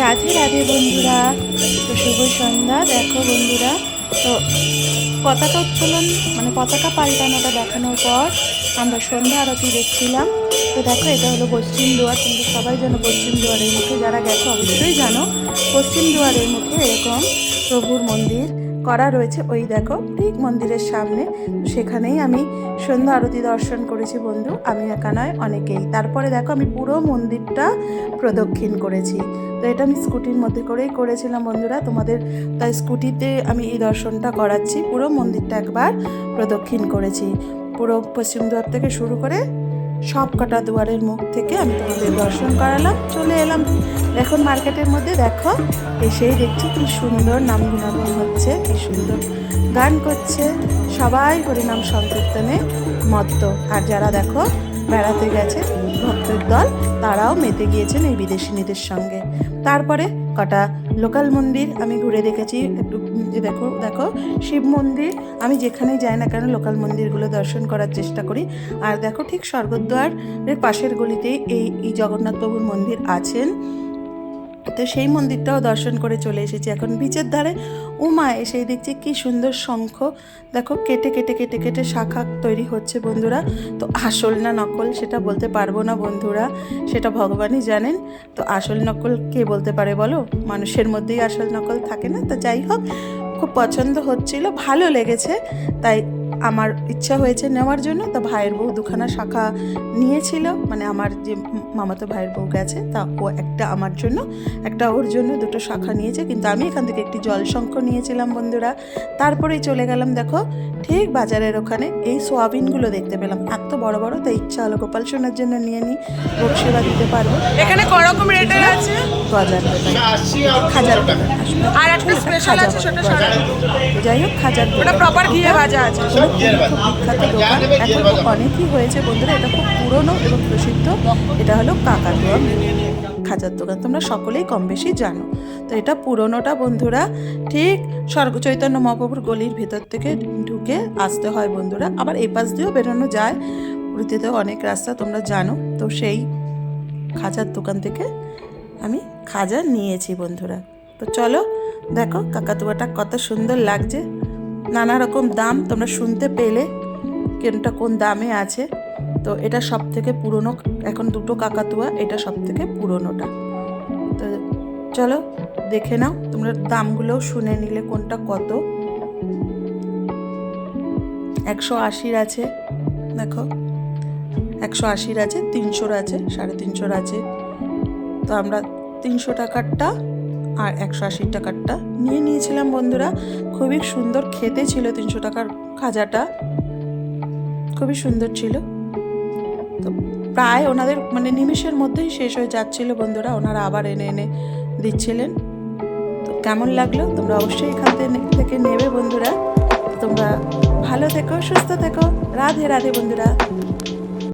রাধে রাধে বন্ধুরা। তো শুভ সন্ধ্যা, দেখো বন্ধুরা। তো পতাকা উত্তোলন মানে পতাকা পাল্টানোটা দেখানোর পর আমরা সন্ধ্যা আরতি দেখছিলাম। তো দেখো, এটা হলো পশ্চিম দুয়ার। কিন্তু সবাই যেন পশ্চিম দুয়ারের মুখে যারা গেছে, অবশ্যই জানো। পশ্চিম দুয়ারের মুখে এরকম প্রভুর মন্দির করা রয়েছে। ওই দেখো, ঠিক মন্দিরের সামনে। সেখানেই আমি সন্ধ্যা আরতি দর্শন করেছি বন্ধু, আমি একা নয়, অনেকেই। তারপরে দেখো, আমি পুরো মন্দিরটা প্রদক্ষিণ করেছি। তো এটা আমি স্কুটির মধ্যে করেই করেছিলাম বন্ধুরা। তোমাদের তাই স্কুটিতে আমি এই দর্শনটা করাচ্ছি। পুরো মন্দিরটা একবার প্রদক্ষিণ করেছি। পুরো পশ্চিম দুয়ার থেকে শুরু করে সব কটা দুয়ারের মুখ থেকে আমি তোমাদের দর্শন করালাম, চলে এলাম। এখন মার্কেটের মধ্যে দেখো, এসেই দেখছি কি সুন্দর নাম গুণাগুণ হচ্ছে, কি সুন্দর গান করছে। সবাই হরিনাম সংকীর্তনে মত্ত। আর যারা দেখো, বেড়াতে গেছে ভক্তের দল, তারাও মেতে গিয়েছেন এই বিদেশিনীদের সঙ্গে। তারপরে কটা লোকাল মন্দির আমি ঘুরে দেখেছি উম, দেখো দেখো শিব মন্দির। আমি যেখানেই যাই না কেন লোকাল মন্দিরগুলো দর্শন করার চেষ্টা করি। আর দেখো ঠিক স্বর্গদ্বারের পাশের গলিতেই এই জগন্নাথ প্রভুর মন্দির আছেন। তো সেই মন্দিরটাও দর্শন করে চলে এসেছি এখন বিচের ধারে। উমা এসেই দেখছি কি সুন্দর শঙ্খ। দেখো কেটে কেটে কেটে কেটে শাখা তৈরি হচ্ছে বন্ধুরা। তো আসল না নকল সেটা বলতে পারব না বন্ধুরা, সেটা ভগবানই জানেন। তো আসল নকল কে বলতে পারে বলো? মানুষের মধ্যেই আসল নকল থাকে না? তো যাই হোক, খুব পছন্দ হচ্ছিল, ভালো লেগেছে। তাই আমার ইচ্ছা হয়েছে নেওয়ার জন্য। তো ভাইয়ের বউ দুখানা শাখা নিয়েছিল। মানে আমার যে মামাতো ভাইয়ের বউ গেছে তা ও একটা আমার জন্য একটা ওর জন্য দুটো শাখা নিয়েছে। কিন্তু আমি এখান থেকে একটি জল শঙ্খ নিয়েছিলাম বন্ধুরা। তারপরেই চলে গেলাম দেখো ঠিক বাজারের ওখানে। এই সোয়াবিনগুলো দেখতে পেলাম। এত বড় বড় তো ইচ্ছা হলো গোপাল সোনার জন্য নিয়ে নিই ভোগ সেবা দিতে পারব। এখানে করকম রেটের আছে? গজার খাজার দোকান। আসলে আর একটা স্পেশাল আছে ছোট যাই হোক খাজার ওটা। প্রপার ঘিয়ে ভাজা আছে। খুব বিখ্যাত দোকান। এখন অনেকই হয়েছে বন্ধুরা, এটা খুব পুরনো এবং প্রসিদ্ধ। এটা হলো কাকাতুয়া খাজার দোকান। তোমরা সকলেই কম বেশি জানো। তো এটা পুরনোটা বন্ধুরা, ঠিক স্বর্গ চৈতন্য মহাপ্রভুর গলির ভেতর থেকে ঢুকে আসতে হয় বন্ধুরা। আবার এই পাশ দিয়েও বেরোনো যায় পুরীতেও অনেক রাস্তা, তোমরা জানো। তো সেই খাজার দোকান থেকে আমি খাজা নিয়েছি বন্ধুরা। তো চলো, দেখো কাকাতুয়াটা কত সুন্দর লাগছে। নানা রকম দাম তোমরা শুনতে পেলে কোনটা কোন দামে আছে। তো এটা সব থেকে পুরনো, এখন দুটো কাকাতুয়া, এটা সব থেকে পুরনোটা। তো চলো, দেখে নাও, তোমরা দামগুলোও শুনে নিলে কোনটা কত। একশো আশির আছে, দেখো। একশো আশির আছে, তিনশোর আছে, সাড়ে তিনশোর আছে। তো আমরা তিনশো টাকারটা আর একশো আশি টাকারটা নিয়ে নিয়েছিলাম বন্ধুরা। খুবই সুন্দর খেতে ছিল তিনশো টাকার খাজাটা। খুবই সুন্দর ছিল। তো প্রায় ওনাদের মানে নিমেষের মধ্যেই শেষ হয়ে যাচ্ছিল বন্ধুরা। ওনারা আবার এনে এনে দিচ্ছিলেন। তো কেমন লাগল? তোমরা অবশ্যই এখান থেকে নেবে বন্ধুরা। তোমরা ভালো থেকো, সুস্থ থেকো। রাধে রাধে বন্ধুরা।